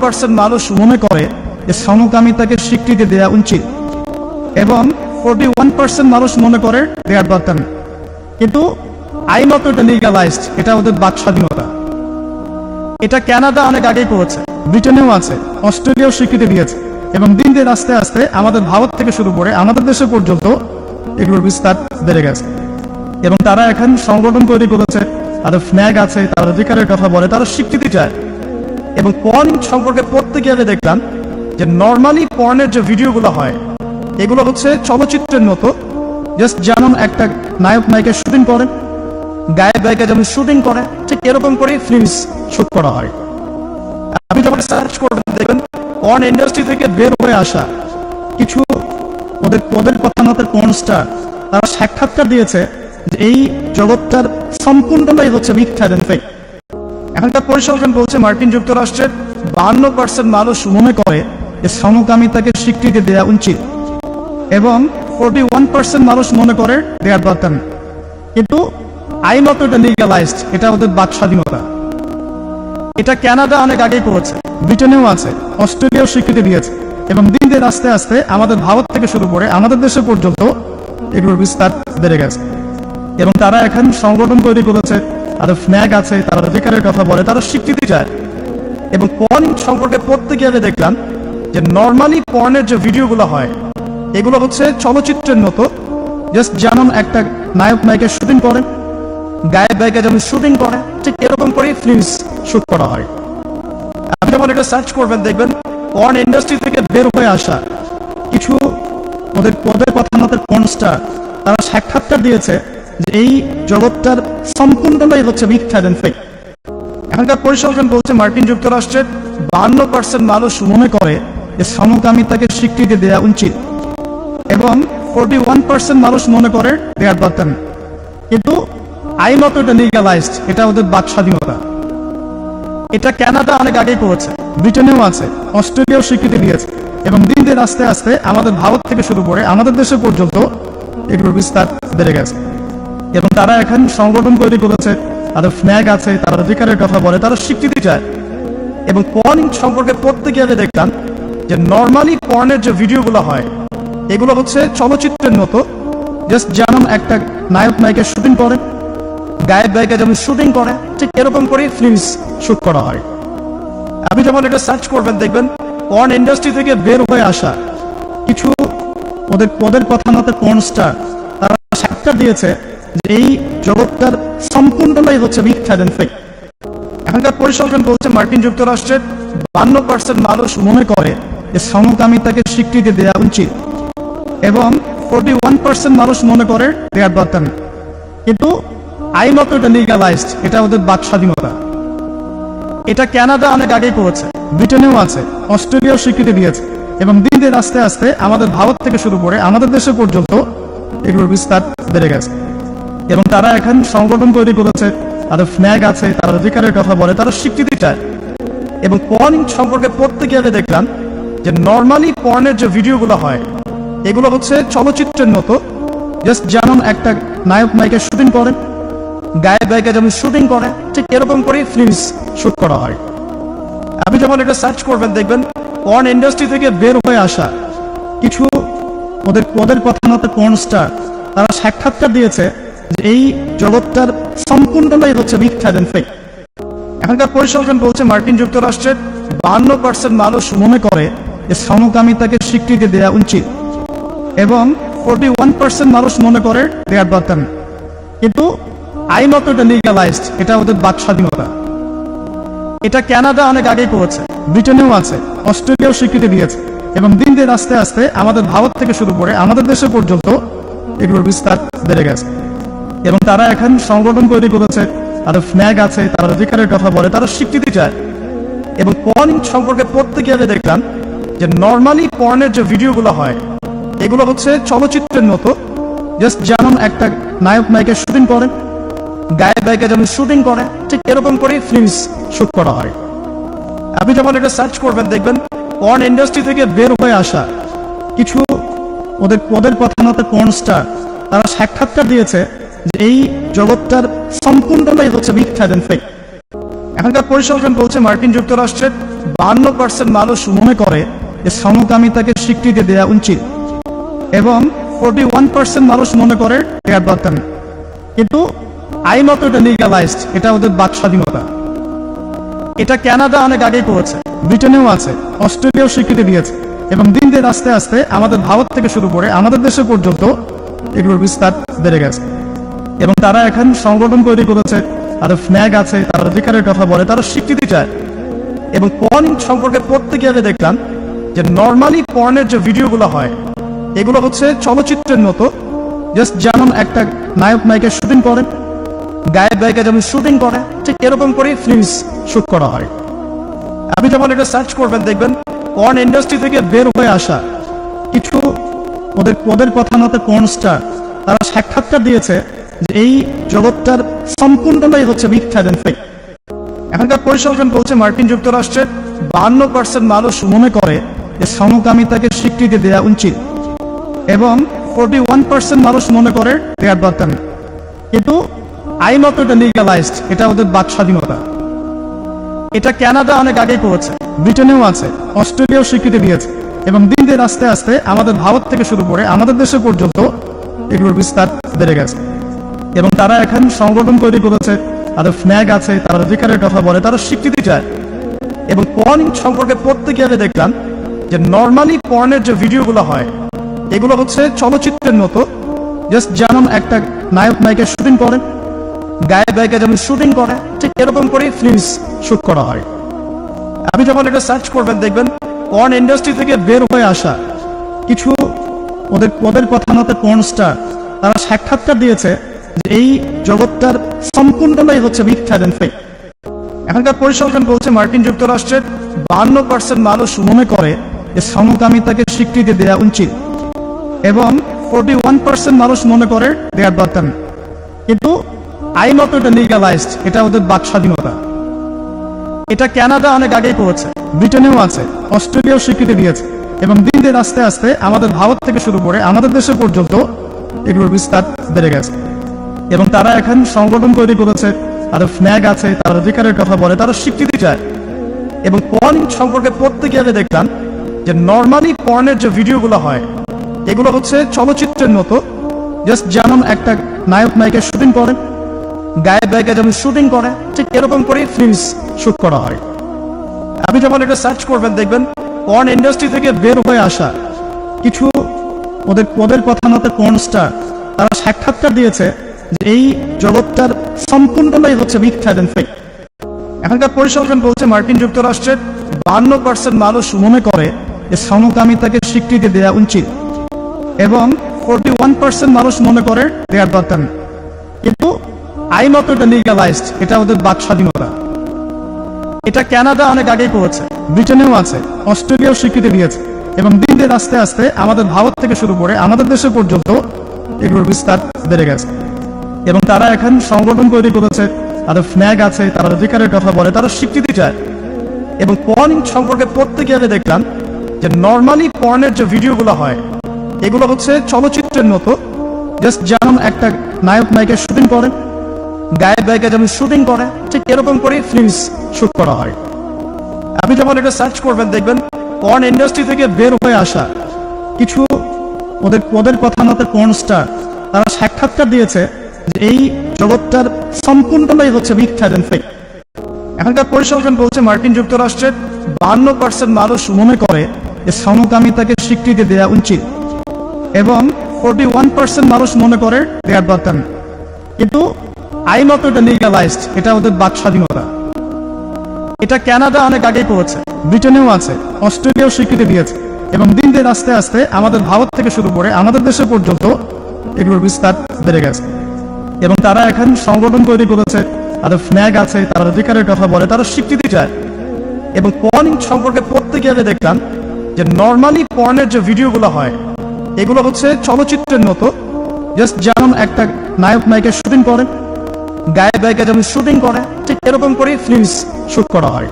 Percent মানুষ মনে করে যে সমকামিতাকে স্বীকৃতি দেওয়া উচিত। এবং ফোরটি ওয়ান পার্সেন্ট মানুষ মনে করে দেওয়ার দরকার নেই। কিন্তু আইনত এটা লিগালাইজড এটা ওদের বাক স্বাধীনতা। এটা কানাডা অনেক আগেই করেছে, ব্রিটেনেও আছে, অস্ট্রেলিয়াও স্বীকৃতি দিয়েছে। এবং দিন দিন আস্তে আস্তে আমাদের ভারত থেকে শুরু করে আমাদের দেশে পর্যন্ত এগুলোর বিস্তার বেড়ে গেছে। এবং তারা এখন সংগঠন তৈরি করেছে, তাদের ফ্ল্যাগ আছে, তারা অধিকারের কথা বলে, তারা স্বীকৃতি চায়। এবং পর্ন সম্পর্কে পড়তে গেলে দেখলাম যে নর্মালি পর্নের যে ভিডিওগুলো হয়, এগুলো হচ্ছে চলচ্চিত্রের মতো। জাস্ট যেমন একটা নায়ক নায়িকা শুটিং করে, গায়ক গায়িকা যেমন শুটিং করে, ঠিক এরকম করে ফিল্মস শুট করা হয়। আপনি যখন সার্চ করবেন, দেখবেন পর্ন ইন্ডাস্ট্রি থেকে বের হয়ে আসা কিছু ওদের ওদের কথা মতো পর্ন স্টার তারা সাক্ষাৎকার দিয়েছে যে এই জগৎটার সম্পূর্ণটাই হচ্ছে মিথ্যা দেন এখনকার পরিসংখ্যান বলছে মার্কিন যুক্তরাষ্ট্রের বান্ন পার্সেন্ট মানুষ মনে করে যে সমকামিতাকে স্বীকৃতি দেওয়া উচিত এবং ফোরটি ওয়ান পার্সেন্ট মানুষ মনে করে দেওয়ার দরকার। কিন্তু আইনত এটা লিগালাইজড এটা ওদের বাক স্বাধীনতা এটা কানাডা অনেক আগেই করেছে, ব্রিটেনেও আছে, অস্ট্রেলিয়াও স্বীকৃতি দিয়েছে এবং দিন দিন আস্তে আস্তে আমাদের ভারত থেকে শুরু করে আমাদের দেশে পর্যন্ত এগুলোর বিস্তার বেড়ে গেছে এবং তারা এখন সংগঠন তৈরি করেছে তাদের ফ্ল্যাগ আছে, তারা অধিকারের কথা বলে, তারা স্বীকৃতি চায়। এবং পর্ন সম্পর্কে পড়তে গেলে দেখলাম যে নর্মালি পর্নের যে ভিডিওগুলো হয়, এগুলো হচ্ছে চলচ্চিত্রের মতো। জাস্ট যেমন একটা নায়ক নায়িকা শুটিং করে, গায়ক গায়িকা যেমন শুটিং করে, ঠিক এরকম করে ফিল্মস শুট করা হয়। আপনি যখন এটা সার্চ করবেন, দেখবেন পর্ন ইন্ডাস্ট্রি থেকে বের হয়ে আসা কিছু ওদের ওদের কথা মতো পর্ন স্টার তারা সাক্ষাৎকার দিয়েছে যে এই জগৎটার সম্পূর্ণটাই হচ্ছে মিথ্যা দেন ফেক এখনকার পরিসংখ্যান বলছে মার্কিন যুক্তরাষ্ট্রের বান্ন পার্সেন্ট মানুষ মনে করে যে সমকামিতাকে স্বীকৃতি দেওয়া উচিত এবং ফোরটি ওয়ান পার্সেন্ট মানুষ মনে করে দেওয়ার দরকার। কিন্তু আইনত এটা লিগালাইজড এটা ওদের বাক স্বাধীনতা। এটা কানাডা অনেক আগেই করেছে, ব্রিটেনেও আছে, অস্ট্রেলিয়াও স্বীকৃতি দিয়েছে এবং দিন দিন আস্তে আস্তে আমাদের ভারত থেকে শুরু করে আমাদের দেশে পর্যন্ত এগুলোর বিস্তার বেড়ে গেছে। এবং তারা এখন সংগঠন তৈরি করেছে তাদের ফ্ল্যাগ আছে, তারা অধিকারের কথা বলে, তারা স্বীকৃতি চায়। এবং পর্ন সম্পর্কে পড়তে গেলে দেখলাম যে নর্মালি পর্নের যে ভিডিওগুলো হয়, এগুলো হচ্ছে চলচ্চিত্রের মতো। জাস্ট যেমন একটা নায়ক নায়িকা শুটিং করে, গায়ক গায়িকা যেমন শুটিং করে, ঠিক এরকম করে ফিল্মস শুট করা হয়। আপনি যখন এটা সার্চ করবেন, দেখবেন পর্ন ইন্ডাস্ট্রি থেকে বের হয়ে আসা কিছু ওদের পদের কথা মতো পর্ন স্টার তারা সাক্ষাৎ দিয়েছে যে এই জগৎটার সম্পূর্ণটাই হচ্ছে মিথ্যা দেন ফেক এখনকার পরিসংখ্যান বলছে মার্কিন যুক্তরাষ্ট্রের বান্ন পার্সেন্ট মানুষ মনে করে যে সমকামিতাকে স্বীকৃতি দেওয়া উচিত এবং ওয়ান পার্সেন্ট মানুষ মনে করে দেওয়ার দরকার নেই। কিন্তু এটা লিগালাইজড, এটা ওদের বাক স্বাধীনতা। এটা কানাডা অনেক আগেই করেছে, ব্রিটেনেও আছে, অস্ট্রেলিয়াও স্বীকৃতি দিয়েছে এবং দিন দিন আস্তে আস্তে আমাদের ভারত থেকে শুরু করে আমাদের দেশে পর্যন্ত এগুলোর বিস্তার বেড়ে গেছে। এবং তারা এখন সংগঠন তৈরি করেছে, তাদের ফ্ল্যাগ আছে, তারা অধিকারের কথা বলে, তারা স্বীকৃতি চায়। এবং পর্ন সম্পর্কে পড়তে গেলে দেখলাম যে নর্মালি পর্নের যে ভিডিওগুলো হয়, এগুলো হচ্ছে চলচ্চিত্রের মতো। জাস্ট যেমন একটা নায়ক নায়িকা শুটিং করে গায়ক গায়িকা যেমন শুটিং করে ঠিক এরকম করেই ফিল্মস শুট করা হয়। আপনি যখন এটা সার্চ করবেন, দেখবেন পর্ন ইন্ডাস্ট্রি থেকে বের হয়ে আসা কিছু ওদের ওদের কথা মতো পর্ন স্টার তারা সাক্ষাৎকার দিয়েছে এই জগৎটার সম্পূর্ণটাই হচ্ছে মিথ্যা দেন ফেক এখনকার পরিসংখ্যান বলছে মার্কিন যুক্তরাষ্ট্রের বান্ন পার্সেন্ট মানুষ মনে করে যে সমকামিতাকে স্বীকৃতি দেওয়া উচিত এবং ফোরটি ওয়ান পার্সেন্ট মানুষ মনে করে দেওয়ার দরকার কিন্তু আইনত এটা লিগালাইজড এটা ওদের বাক স্বাধীনতা। এটা ক্যানাডা অনেক আগেই করেছে, ব্রিটেনেও আছে, অস্ট্রেলিয়াও স্বীকৃতি দিয়েছে এবং দিন দিন আস্তে আস্তে আমাদের ভারত থেকে শুরু করে আমাদের দেশে পর্যন্ত এগুলোর বিস্তার বেড়ে গেছে। এবং তারা এখন সংগঠন তৈরি করেছে, তাদের ফ্ল্যাগ আছে, তারা অধিকারের কথা বলে, তারা স্বীকৃতি চায়। এবং পর্ন সম্পর্কে পড়তে গেলে দেখলাম যে নর্মালি পর্নের যে ভিডিওগুলো হয়, এগুলো হচ্ছে চলচ্চিত্রের মতো। জাস্ট যেমন একটা নায়ক নায়িকা শুটিং করে, গায়ক গায়িকা যেমন শুটিং করে, ঠিক এরকম করে ফিল্মস শুট করা হয়। আপনি যখন এটা সার্চ করবেন, দেখবেন পর্ন ইন্ডাস্ট্রি থেকে বের হয়ে আসা কিছু ওদের পদের কথা মতো পর্ন স্টার তারা সাক্ষাৎকার দিয়েছে এই জগৎটার সম্পূর্ণটাই হচ্ছে মিথ্যা দেন ফেক এখনকার পরিসংখ্যান বলছে মার্কিন যুক্তরাষ্ট্রের বান্ন পার্সেন্ট মানুষ মনে করে যে সমকামিতাকে স্বীকৃতি দেওয়া উচিত এবং ফোর্টি ওয়ান পার্সেন্ট মানুষ মনে করে দেওয়ার দরকার নেই। কিন্তু আইনত এটা লিগালাইজড এটা ওদের বাক স্বাধীনতা। এটা কানাডা অনেক আগেই করেছে, ব্রিটেনেও আছে, অস্ট্রেলিয়াও স্বীকৃতি দিয়েছে এবং দিন দিন আস্তে আস্তে আমাদের ভারত থেকে শুরু করে আমাদের দেশে পর্যন্ত এগুলোর বিস্তার বেড়ে গেছে। এবং তারা এখন সংগঠন তৈরি করেছে, তাদের ফ্ল্যাগ আছে, তারা অধিকারের কথা বলে, তারা স্বীকৃতি চায়। এবং পর্ন সম্পর্কে গিয়ে আমি দেখলাম যে নর্মালি পর্নের যে ভিডিওগুলো হয়, এগুলো হচ্ছে চলচ্চিত্রের মতো। জাস্ট যেমন একটা নায়ক নায়িকা শুটিং করেন গায়ক গায়িকা যেমন শুটিং করে, ঠিক এরকম করে ফিল্মস শুট করা হয়। আপনি যখন এটা সার্চ করবেন, দেখবেন পর্ন ইন্ডাস্ট্রি থেকে বের হয়ে আসা কিছু ওদের ওদের কথা মতে পর্ন স্টার তারা সাক্ষাৎকার দিয়েছে যে এই জগৎটার সম্পূর্ণটাই হচ্ছে মিথ্যা দেন ফেক এখনকার পরিসংখ্যান বলছে মার্কিন যুক্তরাষ্ট্রের বান্ন পার্সেন্ট মানুষ মনে করে যে সমকামিতাকে স্বীকৃতি দেওয়া উচিত এবং ফোর্টি ওয়ান পার্সেন্ট মানুষ মনে করে দেওয়ার দরকার নেই। কিন্তু আইনত এটা লিগালাইজড, এটা ওদের বাক স্বাধীনতা। এটা কানাডা অনেক আগেই করেছে, ব্রিটেনেও আছে, অস্ট্রেলিয়াও স্বীকৃতি দিয়েছে এবং দিন দিন আস্তে আস্তে আমাদের ভারত থেকে শুরু করে আমাদের দেশে পর্যন্ত এগুলোর বিস্তার বেড়ে গেছে। এবং তারা এখন সংগঠন তৈরি করেছে, তাদের ফ্ল্যাগ আছে, তারা অধিকারের কথা বলে, তারা স্বীকৃতি চায়। এবং পর্ন সম্পর্কে গিয়ে আমি দেখলাম যে নর্মালি পর্নের যে ভিডিওগুলো হয়, এগুলো হচ্ছে চলচ্চিত্রের মতো। জাস্ট যেমন একটা নায়ক নায়িকা শুটিং করেন গায়ক গায়িকা যেমন শুটিং করে, ঠিক এরকম করেই ফিল্মস শুট করা হয়। আপনি যখন এটা সার্চ করবেন, দেখবেন পর্ন ইন্ডাস্ট্রি থেকে বের হয়ে আসা কিছু ওদের ওদের কথা মতে পর্ন স্টার তারা সাক্ষাৎকার দিয়েছে এই জগৎটার সম্পূর্ণটাই হচ্ছে মিথ্যা দেন ফেক এখনকার পরিসংখ্যান বলছে মার্কিন যুক্তরাষ্ট্রের বান্ন পার্সেন্ট মানুষ মনে করে যে সমকামিতাকে স্বীকৃতি দেওয়া উচিত এবং ফোর্টি ওয়ান পার্সেন্ট মানুষ মনে করে দেওয়ার দরকার। কিন্তু আইনত এটা লিগালাইজড এটা ওদের বাক স্বাধীনতা। এটা ক্যানাডা অনেক আগেই করেছে, ব্রিটেনেও আছে, অস্ট্রেলিয়াও স্বীকৃতি দিয়েছে এবং দিন দিন আস্তে আস্তে আমাদের ভারত থেকে শুরু করে আমাদের দেশে পর্যন্ত এগুলোর বিস্তার বেড়ে গেছে। এবং তারা এখন সংগঠন তৈরি করেছে, তাদের ফ্ল্যাগ আছে, তারা অধিকারের কথা বলে, তারা স্বীকৃতি চায়। এবং পর্ন সম্পর্কে পড়তে গিয়ে আমি দেখলাম যে নর্মালি পর্নের যে ভিডিওগুলো হয়, এগুলো হচ্ছে চলচ্চিত্রের মতো। জাস্ট যেমন একটা নায়ক নায়িকা শুটিং করেন গায়ক গায়িকা যেমন শুটিং করে, ঠিক এরকম করেই ফিল্মস শুট করা হয়। আপনি যখন এটা সার্চ করবেন, দেখবেন পর্ন ইন্ডাস্ট্রি থেকে বের হয়ে আসা কিছু ওদের ওদের কথা মতে পর্ন স্টার তারা সাক্ষাৎকার দিয়েছে এই জগৎটার সম্পূর্ণটাই হচ্ছে মিথ্যা দেন ফেক এখনকার পরিসংখ্যান বলছে মার্কিন যুক্তরাষ্ট্রের বান্ন পার্সেন্ট মানুষ মনে করে যে সমকামিতাকে স্বীকৃতি দেওয়া উচিত এবং ফোর্টি ওয়ান পার্সেন্ট মানুষ মনে করে দেওয়ার দরকার নেই। কিন্তু আইনত এটা লিগালাইজড এটা ওদের বাক স্বাধীনতা এটা কানাডা অনেক আগেই করেছে, ব্রিটেনেও আছে, অস্ট্রেলিয়াও স্বীকৃতি দিয়েছে এবং দিন দিন আস্তে আস্তে আমাদের ভারত থেকে শুরু করে আমাদের দেশে পর্যন্ত এগুলোর বিস্তার বেড়ে গেছে। এবং তারা এখন সংগঠন তৈরি করেছে, তাদের ফ্ল্যাগ আছে, তারা অধিকারের কথা বলে, তারা স্বীকৃতি চায়। এবং পর্ন সম্পর্কে গিয়ে আমি দেখলাম যে নর্মালি পর্নের যে ভিডিওগুলো হয়, এগুলো হচ্ছে চলচ্চিত্রের মতো। জাস্ট যেমন একটা নায়ক নায়িকা শুটিং করেন গায়ক গায়িকা যেমন শুটিং করে, ঠিক এরকম করে ফিল্মস শুট করা হয়। আপনি যখন এটা সার্চ করবেন, দেখবেন পর্ন ইন্ডাস্ট্রি থেকে বের হয়ে আসা কিছু ওদের ওদের কথা মতে পর্ন স্টার তারা সাক্ষাৎকার দিয়েছে যে এই জগৎটার সম্পূর্ণটাই হচ্ছে মিথ্যা এখনকার পরিসংখ্যান বলছে মার্কিন যুক্তরাষ্ট্রের বান্ন পার্সেন্ট মানুষ মনে করে যে সমকামিতাকে স্বীকৃতি দেওয়া উচিত এবং ফোর্টি ওয়ান পার্সেন্ট মানুষ মনে করে দরকার। কিন্তু এটা লিগালাইজড এটা ওদের বাক স্বাধীনতা। এটা কানাডা অনেক আগেই করেছে, ব্রিটেনেও আছে, অস্ট্রেলিয়াও স্বীকৃতি দিয়েছে এবং দিন দিন আস্তে আস্তে আমাদের ভারত থেকে শুরু করে আমাদের দেশে পর্যন্ত এগুলোর বিস্তার বেড়ে গেছে। এবং তারা এখন সংগঠন তৈরি করেছে, তাদের ফ্ল্যাগ আছে, তারা অধিকারের কথা বলে, তারা স্বীকৃতি চায়। এবং পর্ন সম্পর্কে পড়তে গিয়ে আমি দেখলাম যে নর্মালি পর্নের যে ভিডিওগুলো হয়, এগুলো হচ্ছে চলচ্চিত্রের মতো। জাস্ট যেমন একটা নায়ক নায়িকা শুটিং করেন গায়ক গায়িকা যেমন শুটিং করে, ঠিক এরকম করেই ফিল্মস শুট করা হয়।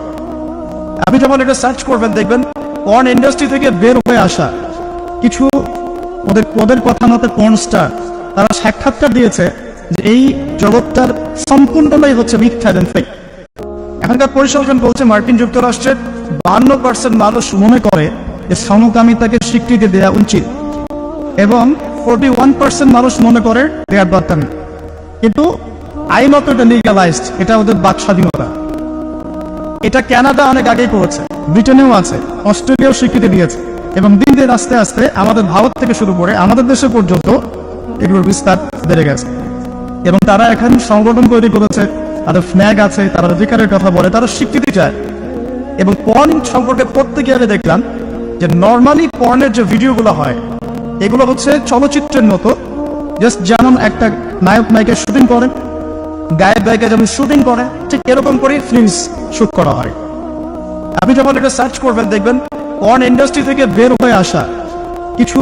আপনি যখন এটা সার্চ করবেন, দেখবেন পর্ন ইন্ডাস্ট্রি থেকে বের হয়ে আসা কিছু ওদের ওদের কথা মতে পর্ন স্টার তারা সাক্ষাৎকার দিয়েছে যে এই জগৎটার সম্পূর্ণটাই হচ্ছে মিথ্যা দেন ফেক এখনকার পরিসংখ্যান বলছে মার্কিন যুক্তরাষ্ট্রের বান্ন পার্সেন্ট মানুষ মনে করে যে সমকামিতাকে স্বীকৃতি দেওয়া উচিত এবং ফোরটি ওয়ান পার্সেন্ট মানুষ মনে করে দেওয়ার দরকার নেই। কিন্তু আইনত এটা লিগালাইজড এটা ওদের বাক স্বাধীনতা এটা কানাডা অনেক আগেই করেছে, ব্রিটেনেও আছে, অস্ট্রেলিয়াও স্বীকৃতি দিয়েছে এবং দিন দিন আস্তে আস্তে আমাদের ভারত থেকে শুরু করে আমাদের দেশে পর্যন্ত এগুলোর বিস্তার বেড়ে গেছে। এবং তারা এখন সংগঠন তৈরি করেছে, তাদের ফ্ল্যাগ আছে, তারা অধিকারের কথা বলে, তারা স্বীকৃতি চায়। এবং পর্ন সম্পর্কে গিয়ে আমি দেখলাম যে নর্মালি পর্নের যে ভিডিওগুলো হয়, এগুলো হচ্ছে চলচ্চিত্রের মতো। জাস্ট যেমন একটা নায়ক নায়িকা শুটিং করে, গায়ক গায়িকা যেমন শুটিং করে, ঠিক এরকম করে ফিল্মস শুট করা হয়। আপনি যখন এটা সার্চ করবেন, দেখবেন পর্ন ইন্ডাস্ট্রি থেকে বের হয়ে আসা কিছু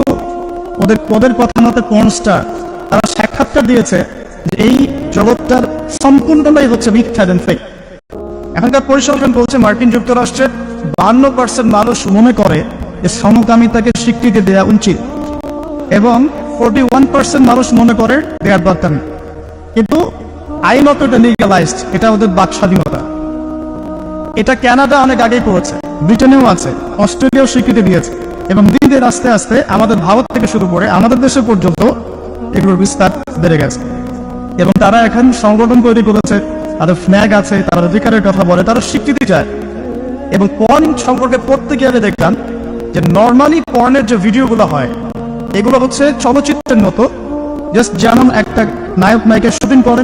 ওদের পদের কথা মতে পর্ন স্টার তারা সাক্ষাৎকার দিয়েছে এই জগৎটার সম্পূর্ণটাই হচ্ছে মিথ্যা দেন ফেক এখনকার পরিসংখ্যান বলছে মার্কিন যুক্তরাষ্ট্রের বান্ন পার্সেন্ট মানুষ মনে করে যে সমকামিতাকে স্বীকৃতি দেওয়া উচিত এবং ফোরটি ওয়ান পার্সেন্ট মানুষ মনে করে দেওয়ার দরকার নেই। কিন্তু আইনত এটা লিগালাইজড এটা ওদের বাক স্বাধীনতা। এটা ক্যানাডা অনেক আগেই করেছে, ব্রিটেনেও আছে, অস্ট্রেলিয়াও স্বীকৃতি দিয়েছে এবং দিন দিন আস্তে আস্তে আমাদের ভারত থেকে শুরু করে আমাদের দেশে পর্যন্ত এগুলোর বিস্তার বেড়ে গেছে। এবং তারা এখন সংগঠন তৈরি করেছে, তাদের ফ্ল্যাগ আছে, তারা অধিকারের কথা বলে, তারা স্বীকৃতি চায়। এবং পর্ন সম্পর্কে গিয়ে আমি দেখলাম যে নর্মালি পর্নের যে ভিডিওগুলো হয়, এগুলো হচ্ছে চলচ্চিত্রের মতো। জাস্ট যেমন একটা নায়ক নায়িকা শুটিং করে,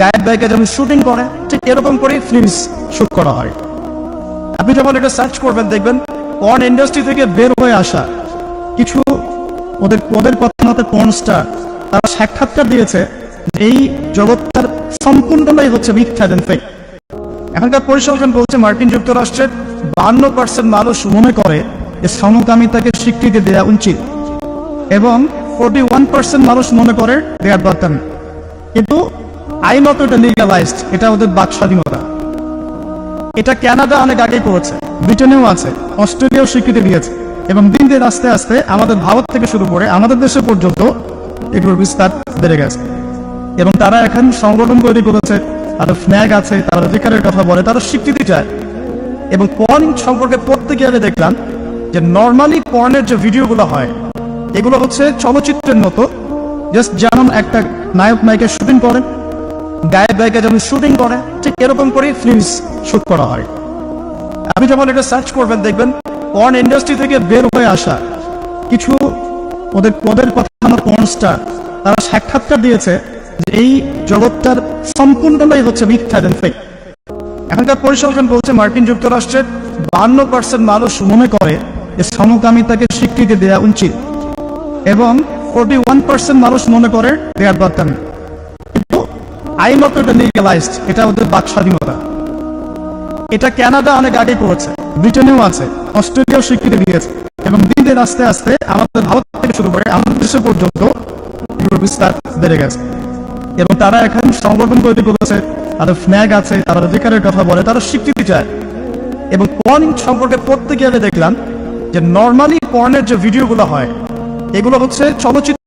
গায়ক গায়িকা যেমন শুটিং করে, ঠিক এরকম করে ফিল্মস শুট করা হয়। আপনি যখন এটা সার্চ করবেন, দেখবেন পর্ন ইন্ডাস্ট্রি থেকে বের হয়ে আসা কিছু ওদের ওদের কথা মতে পর্ন স্টার তারা সাক্ষাৎকার দিয়েছে এই জগৎটার সম্পূর্ণটাই হচ্ছে মিথ্যা দেন ফেক এখনকার পরিসংখ্যান বলছে মার্কিন যুক্তরাষ্ট্রের বান্ন পার্সেন্ট মানুষ মনে করে যে সমকামিতাকে স্বীকৃতি দেওয়া উচিত এবং ফোরটি ওয়ান পার্সেন্ট মানুষ মনে করে দেওয়ার দরকার। কিন্তু আইনত এটা লিগালাইজড এটা ওদের বাক স্বাধীনতা। এটা কানাডা অনেক আগেই করেছে, ব্রিটেনেও আছে, অস্ট্রেলিয়াও স্বীকৃতি দিয়েছে এবং দিন দিন আস্তে আস্তে আমাদের ভারত থেকে শুরু করে আমাদের দেশে পর্যন্ত এগুলোর বিস্তার বেড়ে গেছে। এবং তারা এখন সংগঠন তৈরি করেছে, তাদের ফ্ল্যাগ আছে, তারা অধিকারের কথা বলে, তারা স্বীকৃতি চায়। এবং পর্ন সম্পর্কে পড়তে গিয়ে আমি দেখলাম যে নর্মালি পর্নের যে ভিডিওগুলো হয়, এগুলো হচ্ছে চলচ্চিত্রের মতো। জাস্ট যেমন একটা নায়ক নায়িকা শুটিং করে, গায়ক গায়িকা যেমন শুটিং করে, ঠিক এরকম করেই ফিল্মস শুট করা হয়। আপনি যখন এটা সার্চ করবেন, দেখবেন পর্ন ইন্ডাস্ট্রি থেকে বের হয়ে আসা কিছু ওদের পদের কথা পর্ন স্টার তারা সাক্ষাৎকার দিয়েছে এই জগৎটার সম্পূর্ণটাই হচ্ছে মিথ্যা দেন ফেক পরিসংখ্যান বলছে মার্কিন যুক্তরাষ্ট্রের বান্ন পার্সেন্ট মানুষ মনে করে যে সমকামিতাকে স্বীকৃতি দেওয়া উচিত এবং ফোরটি ওয়ান পার্সেন্ট মানুষ মনে করে দরকার এটা লিগালাইজড এটা ওদের বাক স্বাধীনতা। এটা কানাডা অনেক আগেই করেছে, ব্রিটেনেও আছে, অস্ট্রেলিয়াও স্বীকৃতি দিয়েছে এবং দিন দিন আস্তে আস্তে আমাদের ভারত থেকে শুরু করে আমাদের দেশে পর্যন্ত বিস্তার বেড়ে গেছে। এবং তারা এখন সংগঠন তৈরি করেছে তাদের ফ্ল্যাগ আছে, তারা অধিকারের কথা বলে, তারা স্বীকৃতি চায়। এবং পর্ন সম্পর্কে পড়তে গিয়ে আমি দেখলাম যে নর্মালি পর্নের যে ভিডিওগুলো হয়, এগুলো হচ্ছে চলচ্চিত্র।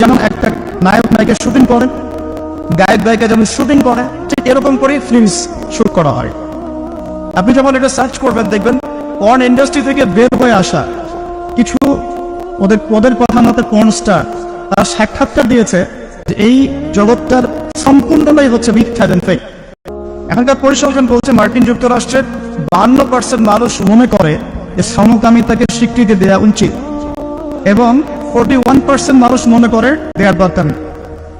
যেমন একটা নায়ক নায়িকা শুটিং করে, গায়ক গায়িকা যেমন শুটিং করে, ঠিক এরকম করে ফিল্মস শুট করা হয়। আপনি যখন এটা সার্চ করবেন, দেখবেন পর্ন ইন্ডাস্ট্রি থেকে বের হয়ে আসা কিছু ওদের ওদের কথা মতে পর্ন স্টার তারা সাক্ষাৎকার দিয়েছে এই জগৎটার সম্পূর্ণটাই হচ্ছে মিথ্যা দেন ফেক এখনকার পরিসংখ্যান বলছে মার্কিন যুক্তরাষ্ট্রের বান্ন পার্সেন্ট মানুষ মনে করে যে সমকামিতাকে স্বীকৃতি দেওয়া উচিত। এবং ফোরটি ওয়ান পার্সেন্ট মানুষ মনে করে দেওয়ার দরকার।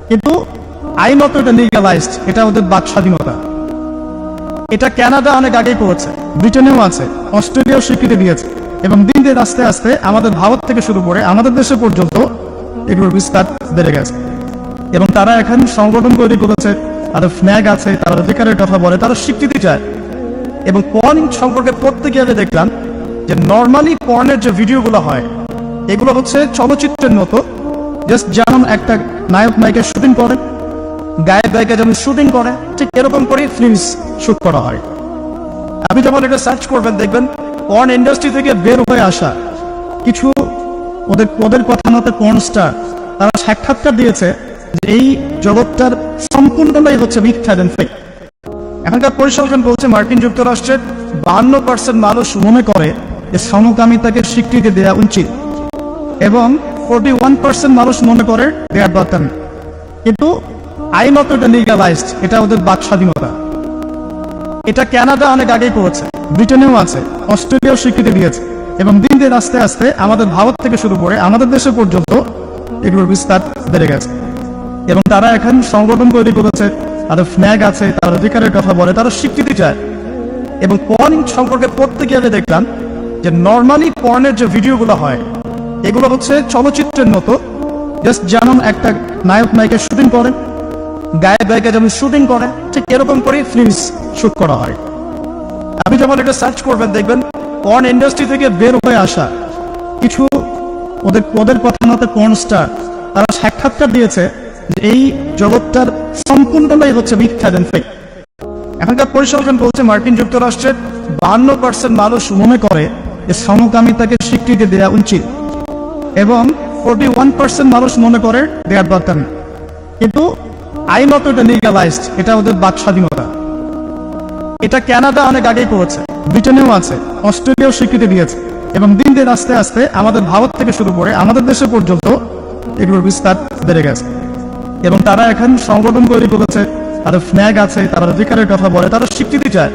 কিন্তু আইনত এটা লিগালাইজড এটা ওদের বাক স্বাধীনতা। এটা কানাডা অনেক আগেই করেছে, ব্রিটেনেও আছে, অস্ট্রেলিয়াও স্বীকৃতি দিয়েছে। এবং দিন দিন আস্তে আস্তে আমাদের ভারত থেকে শুরু করে আমাদের দেশে পর্যন্ত এগুলোর বিস্তার বেড়ে গেছে। এবং তারা এখন সংগঠন তৈরি করেছে, তাদের ফ্ল্যাগ আছে, তারা অধিকারের কথা বলে, তারা স্বীকৃতি চায়। এবং পর্ন সম্পর্কে গিয়ে আমি দেখলাম যে নর্মালি পর্নের যে ভিডিওগুলো হয়, এগুলো হচ্ছে চলচ্চিত্রের মতো। জাস্ট যেমন একটা নায়ক নায়িকা শুটিং করে, গায়ক গায়িকা যেমন শুটিং করে, ঠিক এরকম করেই ফিল্মস শুট করা হয়। আপনি যখন এটা সার্চ করবেন, দেখবেন পর্ন ইন্ডাস্ট্রি থেকে বের হয়ে আসা কিছু ওদের ওদের কথা মতে পর্ন স্টার তারা সাক্ষাৎকার দিয়েছে যে এই জগৎটার সম্পূর্ণটাই হচ্ছে মিথ্যা দেন ফেক এখনকার পরিসংখ্যান বলছে মার্কিন যুক্তরাষ্ট্রের বান্ন পার্সেন্ট মানুষ মনে করে যে সমকামিতাকে স্বীকৃতি দেওয়া উচিত এবং ফোরটি ওয়ান পার্সেন্ট মানুষ মনে করে দেয়ার দরকার। কিন্তু আইনত এটা লিগালাইজড এটা ওদের বাক স্বাধীনতা। এটা ক্যানাডা অনেক আগেই করেছে, ব্রিটেনেও আছে, অস্ট্রেলিয়াও স্বীকৃতি দিয়েছে এবং দিন দিন আস্তে আস্তে আমাদের ভারত থেকে শুরু করে আমাদের দেশে পর্যন্ত এগুলোর বিস্তার বেড়ে গেছে। এবং তারা এখন সংগঠন তৈরি করেছে, তাদের ফ্ল্যাগ আছে, তার অধিকারের কথা বলে, তারা স্বীকৃতি চায়। এবং পর্ন সম্পর্কে পড়তে গিয়ে দেখলাম যে নর্মালি পর্নের যে ভিডিওগুলো হয়, এগুলো হচ্ছে চলচ্চিত্রের মতো। জাস্ট যেমন একটা নায়ক নায়িকা শুটিং করে গায়ে গায়িকা যেমন শুটিং করে, ঠিক এরকম করে ফিল্মস শুট করা হয়। আপনি যখন এটা সার্চ করবেন, দেখবেন পর্ন ইন্ডাস্ট্রি থেকে বের হয়ে আসা কিছু ওদের ওদের কথা মতো পর্ন স্টার তারা সাক্ষাৎকার দিয়েছে এই জগৎটার সম্পূর্ণটাই হচ্ছে মিথ্যা দেন ফেক এখনকার পরিসংখ্যান বলছে মার্কিন যুক্তরাষ্ট্রের বান্ন পার্সেন্ট মানুষ মনে করে যে সমকামিতাকে স্বীকৃতি দেওয়া উচিত এবং ফোরটি ওয়ান পার্সেন্ট মানুষ মনে করে দেওয়ার দরকার নেই। কিন্তু আইনত এটা লিগালাইজড, এটা ওদের বাক স্বাধীনতা। এটা কানাডা অনেক আগেই করেছে, ব্রিটেনেও আছে, অস্ট্রেলিয়াও স্বীকৃতি দিয়েছে এবং দিন দিন আস্তে আস্তে আমাদের ভারত থেকে শুরু করে আমাদের দেশে পর্যন্ত এগুলোর বিস্তার বেড়ে গেছে। এবং তারা এখন সংগঠন তৈরি করেছে, তাদের ফ্ল্যাগ আছে, তারা অধিকারের কথা বলে, তারা স্বীকৃতি চায়।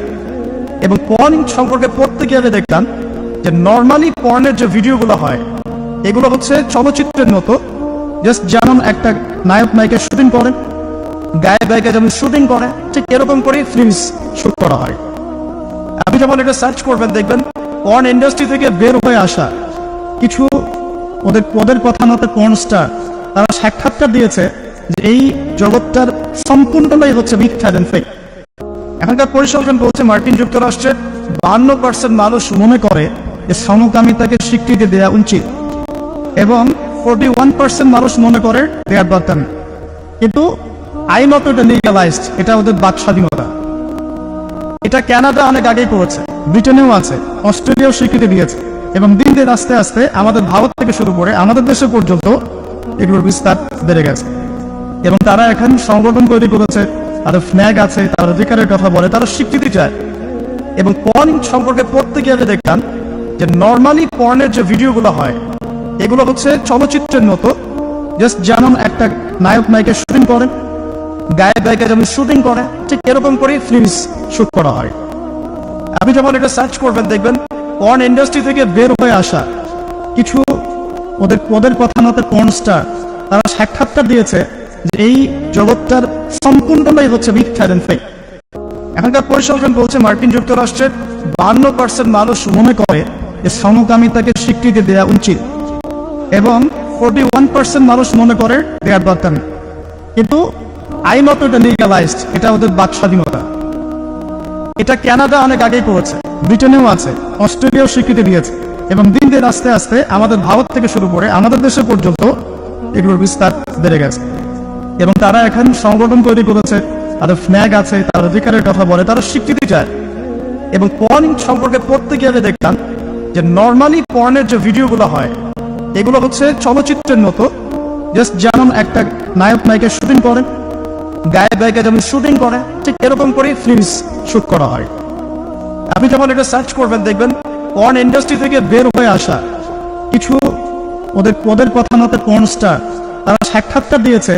এবং পর্ন সম্পর্কে গিয়ে আমি দেখলাম যে নর্মালি পর্নের যে ভিডিওগুলো হয়, এগুলো হচ্ছে চলচ্চিত্রের মতো। জাস্ট যেমন একটা নায়ক নায়িকা শুটিং করে গায়ে গায়িকা যেমন শুটিং করে, ঠিক এরকম করেই ফিল্মস শুট করা হয়। আপনি যখন এটা সার্চ করবেন, দেখবেন পর্ন ইন্ডাস্ট্রি থেকে বের হয়ে আসা কিছু ওদের পদের কথা মতো পর্ন স্টার তারা সাক্ষাৎকার দিয়েছে যে এই জগৎটার সম্পূর্ণটাই হচ্ছে মিথ্যা দেন ফেক এখনকার পরিসংখ্যান বলছে মার্কিন যুক্তরাষ্ট্রের বান্ন পার্সেন্ট মানুষ মনে করে যে সমকামিতাকে স্বীকৃতি দেওয়া উচিত এবং ফোরটি ওয়ান পার্সেন্ট মানুষ মনে করে দেওয়ার দরকার। কিন্তু আইনত এটা লিগালাইজড, এটা ওদের বাক স্বাধীনতা। এটা ক্যানাডা অনেক আগেই করেছে, ব্রিটেনেও আছে, অস্ট্রেলিয়াও স্বীকৃতি দিয়েছে এবং দিন দিন আস্তে আস্তে আমাদের ভারত থেকে শুরু করে আমাদের দেশে পর্যন্ত এগুলোর বিস্তার বেড়ে গেছে। এবং তারা এখন সংগঠন তৈরি করেছে, তাদের ফ্ল্যাগ আছে, তার অধিকারের কথা বলে, তারা স্বীকৃতি চায়। এবং পর্ন সম্পর্কে পড়তে গিয়ে আমি দেখলাম যে নর্মালি পর্নের যে ভিডিওগুলো হয়, এগুলো হচ্ছে চলচ্চিত্রের মতো। জাস্ট যেমন একটা নায়ক নায়িকা শুটিং করে গায়ে গায়িকা যেমন শুটিং করে, ঠিক এরকম করে ফিল্মস শুট করা হয়। আপনি যখন এটা সার্চ করবেন, দেখবেন পর্ন ইন্ডাস্ট্রি থেকে বের হয়ে আসা কিছু ওদের ওদের কথা মতো পর্ন স্টার তারা সাক্ষাৎকার দিয়েছে এই জগৎটার সম্পূর্ণটাই হচ্ছে মিথ্যা দেন ফেক এখনকার পরিসংখ্যান বলছে মার্কিন যুক্তরাষ্ট্রের বান্ন পার্সেন্ট মানুষ মনে করে যে সমকামিতাকে স্বীকৃতি দেওয়া উচিত এবং ফোরটি ওয়ান পার্সেন্ট মানুষ মনে করে দেওয়ার দরকার নেই। কিন্তু আইনত এটা লিগালাইজড, এটা ওদের বাক স্বাধীনতা। এটা কানাডা অনেক আগেই করেছে, ব্রিটেনেও আছে, অস্ট্রেলিয়াও স্বীকৃতি দিয়েছে এবং দিন দিন আস্তে আস্তে আমাদের ভারত থেকে শুরু করে আমাদের দেশে পর্যন্ত এগুলোর বিস্তার বেড়ে গেছে। এবং তারা এখন সংগঠন তৈরি করেছে, তাদের ফ্ল্যাগ আছে, তার অধিকারের কথা বলে, তারা স্বীকৃতি চায়। এবং পর্ন সম্পর্কে পড়তে গিয়ে আমি দেখলাম যে নর্মালি পর্নের যে ভিডিওগুলো হয়, এগুলো হচ্ছে চলচ্চিত্রের মতো। জাস্ট যেমন একটা নায়ক নায়িকা শুটিং করে গায়ে গায়িকা যেমন শুটিং করে, ঠিক এরকম করে ফিল্মস শুট করা হয়। আপনি যখন এটা সার্চ করবেন, দেখবেন পর্ন ইন্ডাস্ট্রি থেকে বের হয়ে আসা কিছু ওদের ওদের কথা মতো পর্ন স্টার তারা সাক্ষাৎকার দিয়েছে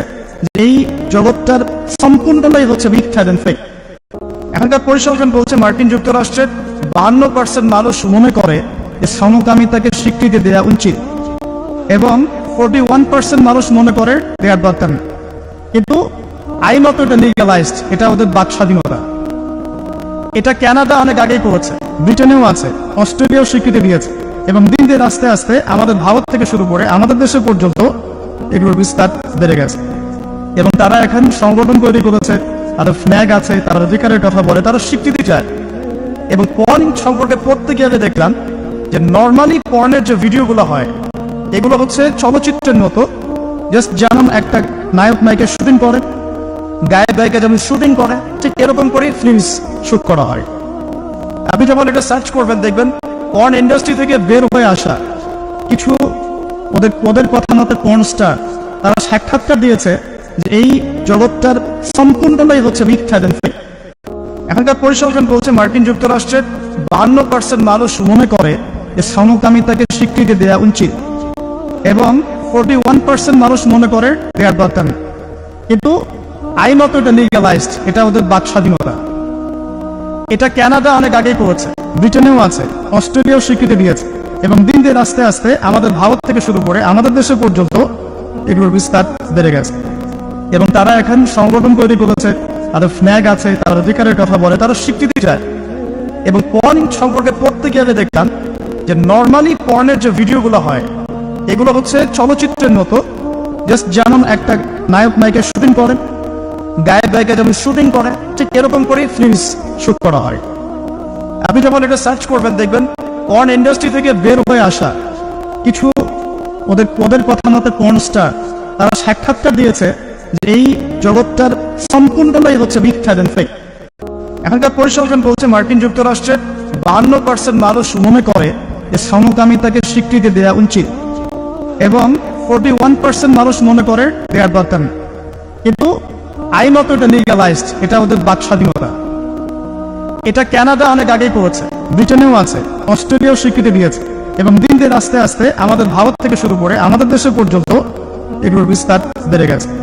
এই জগৎটার সম্পূর্ণটাই হচ্ছে মিথ্যা দেন ফেক এখনকার পরিসংখ্যান বলছে মার্কিন যুক্তরাষ্ট্রের বান্ন পার্সেন্ট মানুষ মনে করে যে সমকামিতাকে স্বীকৃতি দেওয়া উচিত এবং ফোরটি ওয়ান পার্সেন্ট মানুষ মনে করে দেওয়ার দরকার নেই। কিন্তু আইনত এটা লিগালাইজড, এটা ওদের বাক স্বাধীনতা। এটা কানাডা অনেক আগেই করেছে, ব্রিটেনেও আছে, অস্ট্রেলিয়াও স্বীকৃতি দিয়েছে এবং দিন দিন আস্তে আস্তে আমাদের ভারত থেকে শুরু করে আমাদের দেশে পর্যন্ত এগুলোর বিস্তার বেড়ে গেছে। এবং তারা এখন সংগঠন তৈরি করেছে, তাদের ফ্ল্যাগ আছে, তার অধিকারের কথা বলে, তারা স্বীকৃতি চায়। এবং পর্ন সম্পর্কে গিয়ে আমি দেখলাম যে নর্মালি পর্নের যে ভিডিওগুলো হয়, এগুলো হচ্ছে চলচ্চিত্রের মতো। জাস্ট যেমন একটা নায়ক নায়িকা শুটিং করে গায়ে গায়িকা যেমন শুটিং করে, ঠিক এরকম করেই ফিল্মস শুট করা হয়। আপনি যখন এটা সার্চ করবেন, দেখবেন পর্ন ইন্ডাস্ট্রি থেকে বের হয়ে আসা কিছু ওদের ওদের কথা মতো পর্ন স্টার তারা সাক্ষাৎকার দিয়েছে যে এই জগৎটার সম্পূর্ণটাই হচ্ছে মিথ্যা দেন এখনকার পরিসংখ্যান বলছে মার্কিন যুক্তরাষ্ট্রের বান্ন পার্সেন্ট মানুষ মনে করে যে সমকামিতাকে স্বীকৃতি দেওয়া উচিত এবং ফোরটি ওয়ান পার্সেন্ট মানুষ মনে করে দেওয়ার দরকার। কিন্তু আইনত এটা লিগালাইজড এটা ওদের বাক স্বাধীনতা। এটা কানাডা অনেক আগেই করেছে, ব্রিটেনেও আছে, অস্ট্রেলিয়াও স্বীকৃতি দিয়েছে এবং দিন দিন আস্তে আস্তে আমাদের ভারত থেকে শুরু করে আমাদের দেশে পর্যন্ত এগুলোর বিস্তার বেড়ে গেছে। এবং তারা এখন সংগঠন তৈরি করেছে, তাদের ফ্ল্যাগ আছে তারা অধিকারের কথা বলে, তারা স্বীকৃতি চায়। এবং পর্ন সম্পর্কে পড়তে গেলে দেখতাম যে নর্মালি পর্নের যে ভিডিওগুলো হয়, এগুলো হচ্ছে চলচ্চিত্রের মতো। জাস্ট যেমন একটা নায়ক নায়িকা শুটিং করেন, গায়ক গায়িকা যেমন শুটিং করে ঠিক এরকম করেই ফিল্মস শুট করা হয়। আপনি যখন এটা সার্চ করবেন, দেখবেন পর্ন ইন্ডাস্ট্রি থেকে বের হয়ে আসা কিছু ওদের পদের কথা মতো পর্ন স্টার তারা সাক্ষাৎকার দিয়েছে যে এই জগৎটার সম্পূর্ণটাই হচ্ছে মিথ্যা দেন ফেক এখনকার পরিসংখ্যান বলছে মার্কিন যুক্তরাষ্ট্রের পার্সেন্ট মানুষ মনে করে যে সমকামিতাকে স্বীকৃতি দেওয়া উচিত এবং ফোরটি ওয়ান পার্সেন্ট মানুষ মনে করে দেওয়ার দরকার এটা লিগালাইজড এটা ওদের বাক স্বাধীনতা এটা কানাডা অনেক আগেই করেছে, ব্রিটেনেও আছে, অস্ট্রেলিয়াও স্বীকৃতি দিয়েছে এবং দিন দিন আস্তে আস্তে আমাদের ভারত থেকে শুরু করে আমাদের দেশে পর্যন্ত এগুলোর বিস্তার বেড়ে গেছে।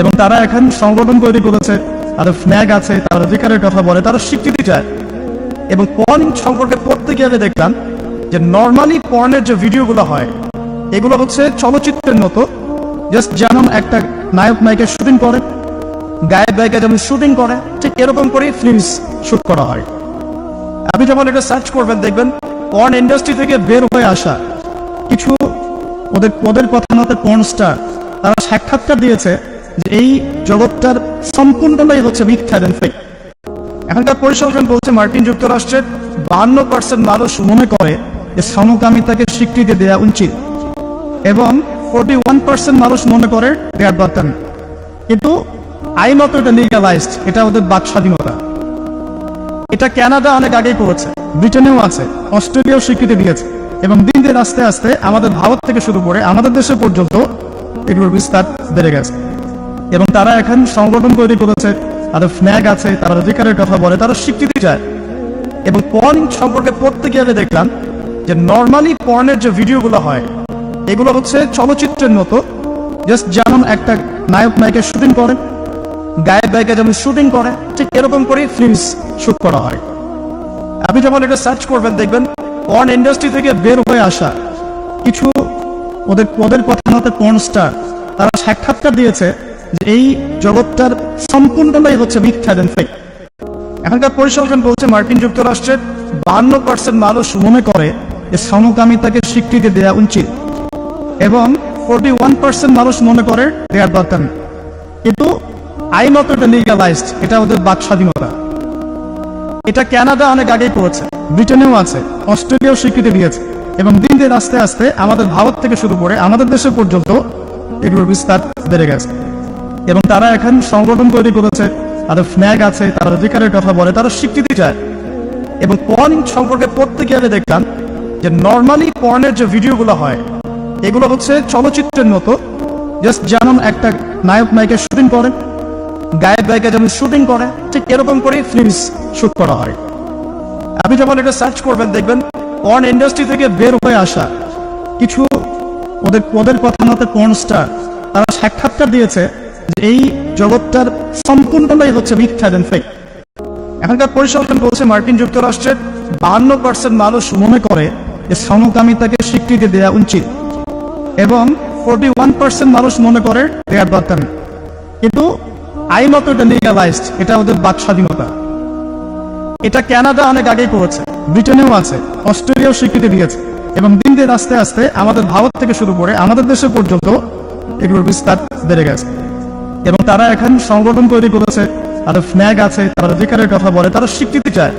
এবং তারা এখন সংগঠন তৈরি করেছে, তাদের ফ্ল্যাগ আছে, তারা অধিকারের কথা বলে, তারা স্বীকৃতি চায়। এবং পর্ন সম্পর্কে পড়তে গেলে দেখলাম যে নর্মালি পর্নের যে ভিডিওগুলো হয়, এগুলো হচ্ছে চলচ্চিত্রের মতো। জাস্ট যেমন একটা নায়ক নায়িকা শুটিং করে, গায়ক গায়িকা যেমন শুটিং করে, ঠিক এরকম করে ফিল্মস শুট করা হয়। আপনি যখন এটা সার্চ করবেন, দেখবেন পর্ন ইন্ডাস্ট্রি থেকে বের হয়ে আসা কিছু ওদের ওদের কথা মতো পর্ন স্টার তারা সাক্ষাৎকার দিয়েছে যে এই জগৎটার সম্পূর্ণটাই হচ্ছে মিথ্যা দেন ফেক পরিসংখ্যান বলছে মার্কিন যুক্তরাষ্ট্রের পার্সেন্ট মানুষ মনে করে যে সমকামিতাকে স্বীকৃতি দেওয়া উচিত এবং ফোরটি ওয়ান পার্সেন্ট মানুষ মনে করে দরকার। কিন্তু এটা লিগালাইজড, এটা ওদের বাক স্বাধীনতা। এটা কানাডা অনেক আগেই করেছে, ব্রিটেনেও আছে, অস্ট্রেলিয়াও স্বীকৃতি দিয়েছে এবং দিন দিন আস্তে আস্তে আমাদের ভারত থেকে শুরু করে আমাদের দেশে পর্যন্ত এগুলোর বিস্তার বেড়ে গেছে। এবং তারা এখন সংগঠন তৈরি করেছে, তাদের ফ্ল্যাগ আছে, তারা অধিকারের কথা বলে, তারা স্বীকৃতি চায়। এবং পর্ন সম্পর্কে পড়তে গেলে দেখলাম যে নর্মালি পর্নের যে ভিডিওগুলো হয়, এগুলো হচ্ছে চলচ্চিত্রের মতো। জাস্ট যেমন একটা নায়ক নায়িকা শুটিং করেন গায়ক গায়িকা যেমন শুটিং করে, ঠিক এরকম করে ফিল্মস শুট করা হয়। আপনি যখন এটা সার্চ করবেন, দেখবেন পর্ন ইন্ডাস্ট্রি থেকে বের হয়ে আসা কিছু ওদের ওদের কথা মতো পর্ন স্টার তারা সাক্ষাৎকার দিয়েছে যে এই জগৎটার সম্পূর্ণটাই হচ্ছে মিথ্যা দেন ফেক এখনকার পরিসংখ্যান বলছে মার্কিন যুক্তরাষ্ট্রের বান্ন পার্সেন্ট মানুষ মনে করে যে সমকামিতাকে স্বীকৃতি দেওয়া উচিত। এবং ফোরটি ওয়ান পার্সেন্ট মানুষ মনে করে দেওয়ার দরকার নেই। কিন্তু আইনত এটা লিগালাইজড এটা ওদের বাক স্বাধীনতা এটা ক্যানাডা অনেক আগেই করেছে, ব্রিটেনেও আছে, অস্ট্রেলিয়াও স্বীকৃতি দিয়েছে। এবং দিন দিন আস্তে আস্তে আমাদের ভারত থেকে শুরু করে আমাদের দেশে পর্যন্ত এগুলোর বিস্তার বেড়ে গেছে। এবং তারা এখন সংগঠন তৈরি করেছে, তাদের ফ্ল্যাগ আছে, তারা অধিকারের কথা বলে, তারা স্বীকৃতি চায়। এবং পর্ন সম্পর্কে পড়তে গেলে দেখলাম যে নর্মালি পর্নের যে ভিডিওগুলো হয়, এগুলো হচ্ছে চলচ্চিত্রের মতো। জাস্ট যেমন একটা নায়ক নায়িকা শুটিং করেন গায়ক গায়িকা যেমন শুটিং করে, ঠিক এরকম করে ফিল্মস শুট করা হয়। আপনি যখন এটা সার্চ করবেন, দেখবেন পর্ন ইন্ডাস্ট্রি থেকে বের হয়ে আসা কিছু ওদের ওদের কথা মতো পর্ন স্টার তারা সাক্ষাৎকার দিয়েছে এই জগৎটার সম্পূর্ণটাই হচ্ছে মিথ্যা দেন ফেক এখনকার পরিসংখ্যান বলছে মার্কিন যুক্তরাষ্ট্রের বান্ন পার্সেন্ট মানুষ মনে করে যে সমকামিতাকে স্বীকৃতি দেওয়া উচিত এবং ফোরটি ওয়ান পার্সেন্ট মানুষ মনে করে দেওয়ার দরকার। কিন্তু আইনত এটা লিগালাইজড এটা ওদের বাক স্বাধীনতা। এটা ক্যানাডা অনেক আগেই করেছে, ব্রিটেনেও আছে, অস্ট্রেলিয়াও স্বীকৃতি দিয়েছে এবং দিন দিন আস্তে আস্তে আমাদের ভারত থেকে শুরু করে আমাদের দেশে পর্যন্ত এগুলোর বিস্তার বেড়ে গেছে। এবং তারা এখন সংগঠন তৈরি করেছে, তাদের ফ্ল্যাগ আছে, তারা অধিকারের কথা বলে, তারা স্বীকৃতি চায়।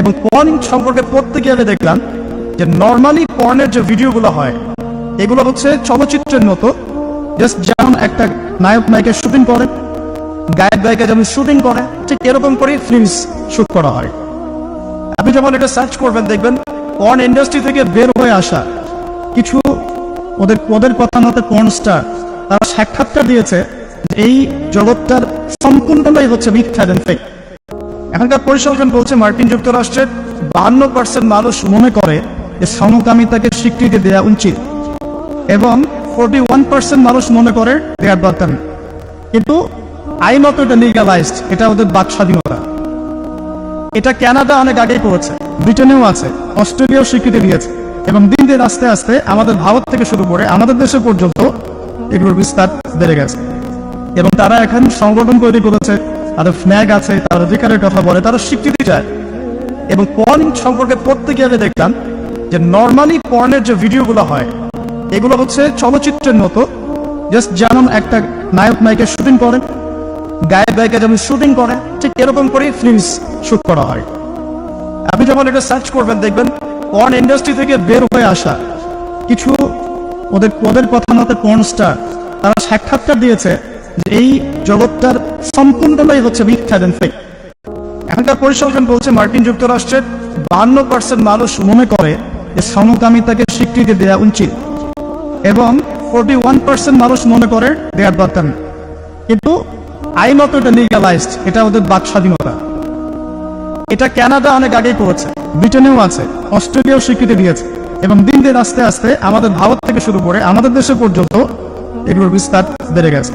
এবং পর্ন সম্পর্কে পড়তে গেলে দেখলাম যে নর্মালি পর্নের যে ভিডিওগুলো হয়, এগুলো হচ্ছে চলচ্চিত্রের মতো। জাস্ট যেমন একটা নায়ক নায়িকা শুটিং করে, গায়ক গায়িকা যেমন শুটিং করে, ঠিক এরকম করে ফিল্মস শুট করা হয়। আপনি যখন এটা সার্চ করবেন, দেখবেন পর্ন ইন্ডাস্ট্রি থেকে বের হয়ে আসা কিছু ওদের ওদের কথা মতো পর্ন স্টার তারা সাক্ষাৎকার দিয়েছে এই জগৎটার সম্পূর্ণটাই হচ্ছে মিথ্যা দেন ফেক এখনকার পরিসংখ্যান বলছে মার্কিন যুক্তরাষ্ট্রের বান্ন পার্সেন্ট মানুষ মনে করে যে সমকামিতাকে স্বীকৃতি দেওয়া উচিত এবং ফোরটি ওয়ান পার্সেন্ট মানুষ মনে করে দেওয়ার দরকার। কিন্তু আইনত এটা লিগালাইজড এটা ওদের বাক স্বাধীনতা এটা কানাডা অনেক আগেই করেছে, ব্রিটেনেও আছে, অস্ট্রেলিয়াও স্বীকৃতি দিয়েছে এবং দিন দিন আস্তে আস্তে আমাদের ভারত থেকে শুরু করে আমাদের দেশে পর্যন্ত এগুলোর বিস্তার বেড়ে গেছে। এবং তারা এখন সংগঠন তৈরি করেছে, তাদের ফ্ল্যাগ আছে, তার অধিকারের কথা বলে, তারা স্বীকৃতি চায় এবং পর্ন সম্পর্কে গিয়ে আমি দেখলাম যে নর্মালি পর্নের যে ভিডিওগুলো হয়, এগুলো হচ্ছে চলচ্চিত্রের মতো। জাস্ট যেমন একটা নায়ক নায়িকা শুটিং করে গায়ক গায়িকা যেমন শুটিং করে ঠিক এরকম করেই ফিল্মস শুট করা হয়। আপনি যখন এটা সার্চ করবেন, দেখবেন পর্ন ইন্ডাস্ট্রি থেকে বের হয়ে আসা কিছু ওদের ওদের কথা মতে পর্ন স্টার তারা সাক্ষাৎকার দিয়েছে যে এই জগৎটার সম্পূর্ণটাই হচ্ছে মিথ্যা দেন ফেক এখনকার পরিসংখ্যান বলছে মার্কিন যুক্তরাষ্ট্রের বান্ন পার্সেন্ট মানুষ মনে করে যে সমকামিতাকে স্বীকৃতি দেওয়া উচিত এবং ফোরটি ওয়ান পার্সেন্ট মানুষ মনে করে দেওয়ার দরকার। কিন্তু আইনত এটা লিগালাইজড এটা ওদের বাক স্বাধীনতা। এটা কানাডা অনেক আগেই করেছে, ব্রিটেনেও আছে, অস্ট্রেলিয়াও স্বীকৃতি দিয়েছে এবং দিন দিন আস্তে আস্তে আমাদের ভারত থেকে শুরু করে আমাদের দেশে পর্যন্ত এগুলোর বিস্তার বেড়ে গেছে।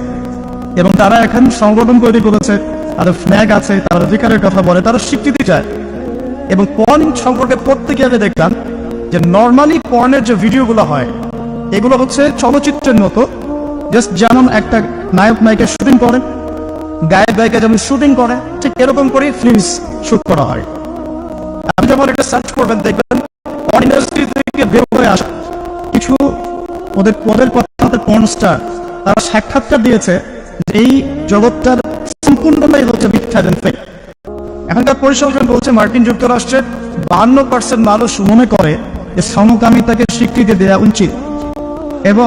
এবং তারা এখন সংগঠন তৈরি করেছে, তাদের ফ্ল্যাগ আছে, তার অধিকারের কথা বলে, তারা স্বীকৃতি চায়। এবং পর্ন সম্পর্কে গিয়ে আমি দেখলাম যে নর্মালি পর্নের যে ভিডিওগুলো হয়, এগুলো হচ্ছে চলচ্চিত্রের মতো। জাস্ট যেমন একটা নায়ক নায়িকা শুটিং করে, গায়ক গায়িকা যেমন শুটিং করে, ঠিক এরকম করেই ফিল্মস শুট করা হয়। আপনি যখন এটা সার্চ করবেন, দেখবেন পর্ন ইন্ডাস্ট্রি থেকে বের হয়ে আসা কিছু ওদের ওদের কথা পর্ন স্টার তারা সাক্ষাৎকার দিয়েছে এই জগৎটার সম্পূর্ণটাই হচ্ছে মিথ্যা দেন ফেক এখনকার পরিসংখ্যান বলছে মার্কিন যুক্তরাষ্ট্রের বান্ন পার্সেন্ট মানুষ মনে করে যে সমকামিতাকে স্বীকৃতি দেওয়া উচিত। এবং